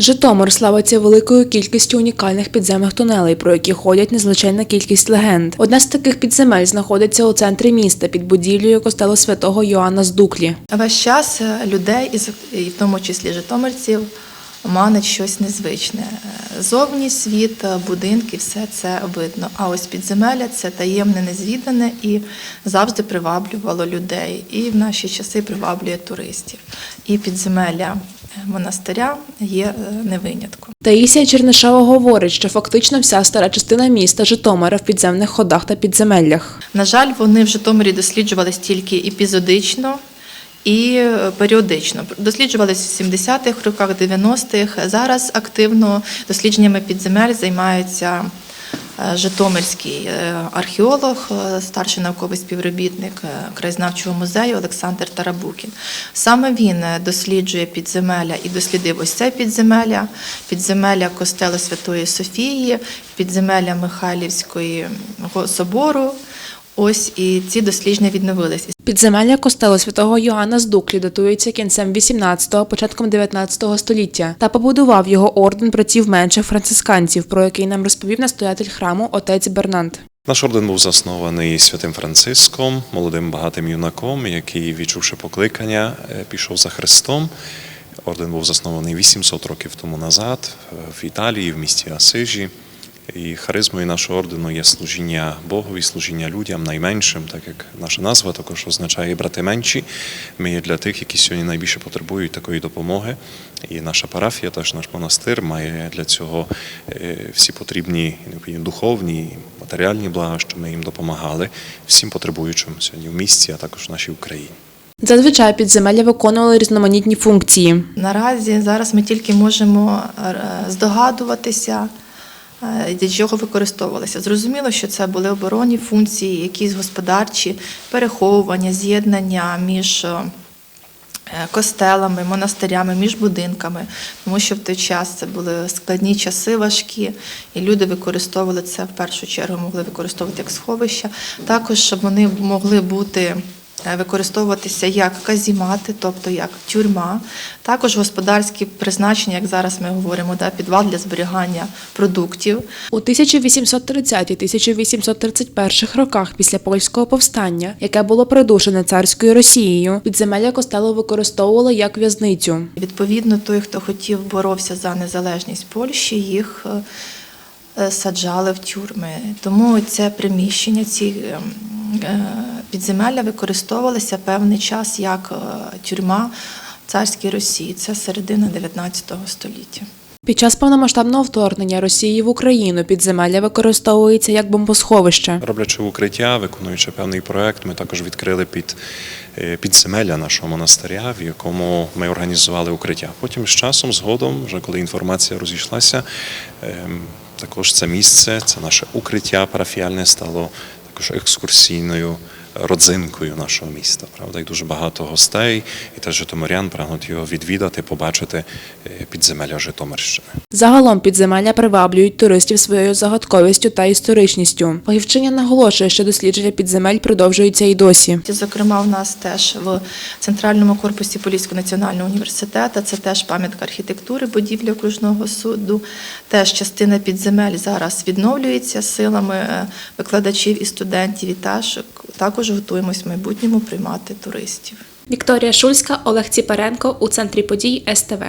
Житомир славиться великою кількістю унікальних підземних тунелей, про які ходять незличайна кількість легенд. Одна з таких підземель знаходиться у центрі міста під будівлею костелу святого Йоанна з Дуклі. Весь час е, людей, і в тому числі житомирців, манить щось незвичне. Зовні світ, будинки, все це видно. А ось підземелля це таємне, незвідане і завжди приваблювало людей. І в наші часи приваблює туристів. І підземелля е, монастиря є е, не винятком. Таїсія Чернишова говорить, що фактично вся стара частина міста Житомира в підземних ходах та підземеллях. На жаль, вони в Житомирі досліджувались тільки епізодично і е, періодично. Досліджувались в 70-х роках, 90-х. Зараз активно дослідженнями підземель займаються е, Житомирський е, археолог, старший науковий співробітник краєзнавчого музею Олександр Тарабукін. Саме він досліджує підземелля і дослідив ось це підземелля, підземелля костелу Святої Софії, підземелля Михайлівської собору. Ось і ці дослідження відновились. Підземелля костелу святого Йоанна з Дуклі датується кінцем 18-го, початком 19-го століття та побудував його орден братів менших францисканців, про який нам розповів настоятель храму отець Бернант. Наш орден був заснований святим Франциском, молодим багатим юнаком, який, відчувши покликання, е, пішов за Христом. Орден був заснований 800 років тому назад е, в Італії, в місті Асижі. І харизмою нашого ордену є служіння Богові, служіння людям найменшим, так як наша назва також означає брати менші. Ми є для тих, які сьогодні найбільше потребують такої допомоги. І наша парафія, теж наш монастир, має для цього е, всі потрібні духовні, матеріальні блага, щоб ми їм допомагали всім потребуючим сьогодні в місті, а також в нашій Україні. Зазвичай підземелля виконували різноманітні функції. Наразі зараз ми тільки можемо е, здогадуватися, для чого використовувалися. Зрозуміло, що це були оборонні функції, якісь господарчі, переховування, з'єднання між е, костелами, монастирями, між будинками, тому що в той час це були складні часи важкі, і люди використовували це в першу чергу, могли використовувати як сховища. Також щоб вони могли бути. Е, Використовуватися як казімати, тобто як тюрма, також господарські призначення, як зараз ми говоримо, да, підвал для зберігання продуктів. У 1830-1831 роках після польського повстання, яке було придушене царською Росією, підземелля костелу використовували як в'язницю. Відповідно, той, хто хотів боровся за незалежність Польщі, їх е, е, саджали в тюрми. Тому це приміщення, ці е, е, підземелля використовувалися певний час як е, тюрма в царській Росії. Це середина 19 століття. Під час повномасштабного вторгнення Росії в Україну підземелля використовується як бомбосховище. Роблячи укриття, виконуючи певний проект, ми також відкрили під е, підземелля нашого монастиря, в якому ми організували укриття. Потім з часом, згодом, вже коли інформація розійшлася, ем, також це місце, це наше укриття парафіальне стало також екскурсійною родзинкою нашого міста. Правда, і дуже багато гостей, і теж житомирян прагнуть його відвідати, побачити е, підземелля Житомирщини. Загалом підземелля приваблюють туристів своєю загадковістю та історичністю. Фахівчиня наголошує, що дослідження підземель продовжуються і досі. Зокрема, в нас теж в центральному корпусі Поліського національного університету це теж пам'ятка архітектури, будівлі окружного суду. Теж частина підземель зараз відновлюється силами е, викладачів і студентів. І теж також готуємось в майбутньому приймати туристів. Вікторія Шульська, Олег Ціпаренко у центрі подій СТВ.